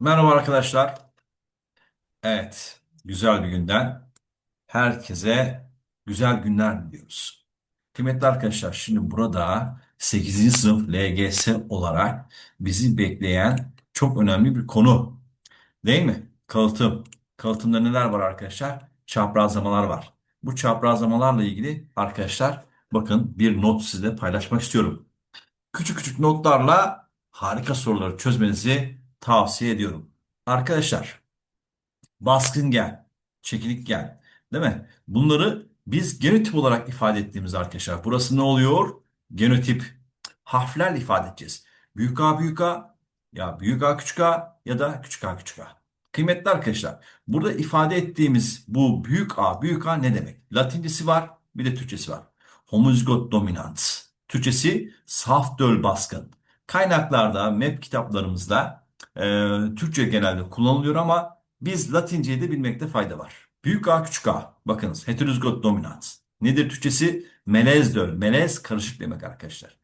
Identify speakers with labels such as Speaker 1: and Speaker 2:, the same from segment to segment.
Speaker 1: Merhaba arkadaşlar. Evet, güzel bir günden herkese güzel günler diliyoruz. Kıymetli arkadaşlar, şimdi burada 8. sınıf LGS olarak bizi bekleyen çok önemli bir konu. Değil mi? Kalıtım. Kalıtımda neler var arkadaşlar? Çaprazlamalar var. Bu çaprazlamalarla ilgili arkadaşlar bakın bir not size paylaşmak istiyorum. Küçük küçük notlarla harika soruları çözmenizi tavsiye ediyorum. Arkadaşlar baskın gel, çekinik gel, değil mi? Bunları biz genotip olarak ifade ettiğimiz arkadaşlar. Burası ne oluyor? Genotip. Harflerle ifade edeceğiz. Büyük A büyük A, ya büyük A küçük A ya da küçük A küçük A. Kıymetli arkadaşlar, burada ifade ettiğimiz bu büyük A büyük A ne demek? Latincesi var, bir de Türkçesi var. Homozigot dominant. Türkçesi saf döl baskın. Kaynaklarda, map kitaplarımızda e, Türkçe genelde kullanılıyor ama biz Latinceyi de bilmekte fayda var. Büyük A küçük A. Bakınız heterozigot dominans. Nedir Türkçesi? Melez döl. Melez karışık demek arkadaşlar.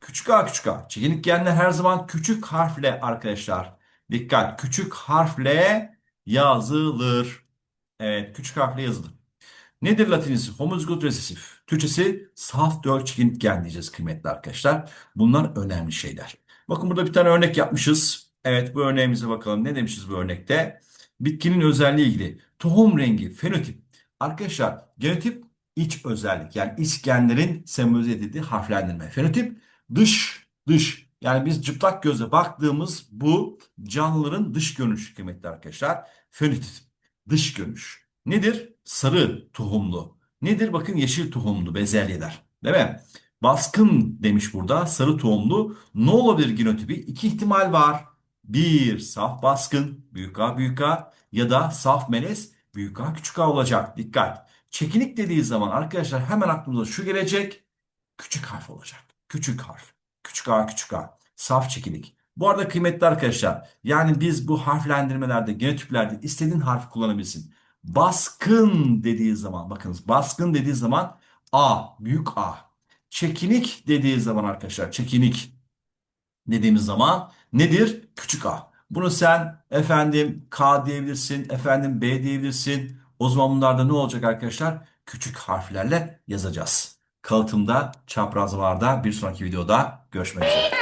Speaker 1: Küçük A küçük A. Çekinik genler her zaman küçük harfle arkadaşlar. Dikkat küçük harfle yazılır. Evet küçük harfle yazılır. Nedir Latincesi? Homozigot resesif. Türkçesi saf döl çekinik gen diyeceğiz kıymetli arkadaşlar. Bunlar önemli şeyler. Bakın burada bir tane örnek yapmışız. Evet bu örneğimize bakalım. Ne demişiz bu örnekte? Bitkinin özelliği ilgili. Tohum rengi, fenotip. Arkadaşlar genotip iç özellik. Yani iç genlerin sembolize edildiği harflendirme. Fenotip dış, dış. Yani biz çıplak gözle baktığımız bu canlıların dış görünüşü kıymetli arkadaşlar. Fenotip, dış görünüş. Nedir? Sarı tohumlu. Nedir? Bakın yeşil tohumlu bezelyeler. Değil mi? Baskın demiş burada sarı tohumlu. Ne olabilir genotipi? İki ihtimal var. Bir saf baskın büyük A büyük A ya da saf melez büyük A küçük A olacak. Dikkat. Çekinik dediği zaman arkadaşlar hemen aklımıza şu gelecek. Küçük harf olacak. Küçük harf. Küçük A küçük A. Saf çekinik. Bu arada kıymetli arkadaşlar yani biz bu harflendirmelerde genotiplerde istediğin harfi kullanabilirsin. Baskın dediği zaman bakınız baskın dediği zaman A büyük A. Çekinik dediği zaman arkadaşlar çekinik dediğimiz zaman nedir? Küçük a. Bunu sen efendim K diyebilirsin, efendim B diyebilirsin. O zaman bunlarda ne olacak arkadaşlar? Küçük harflerle yazacağız. Kalıtımda, çaprazlarda bir sonraki videoda görüşmek üzere.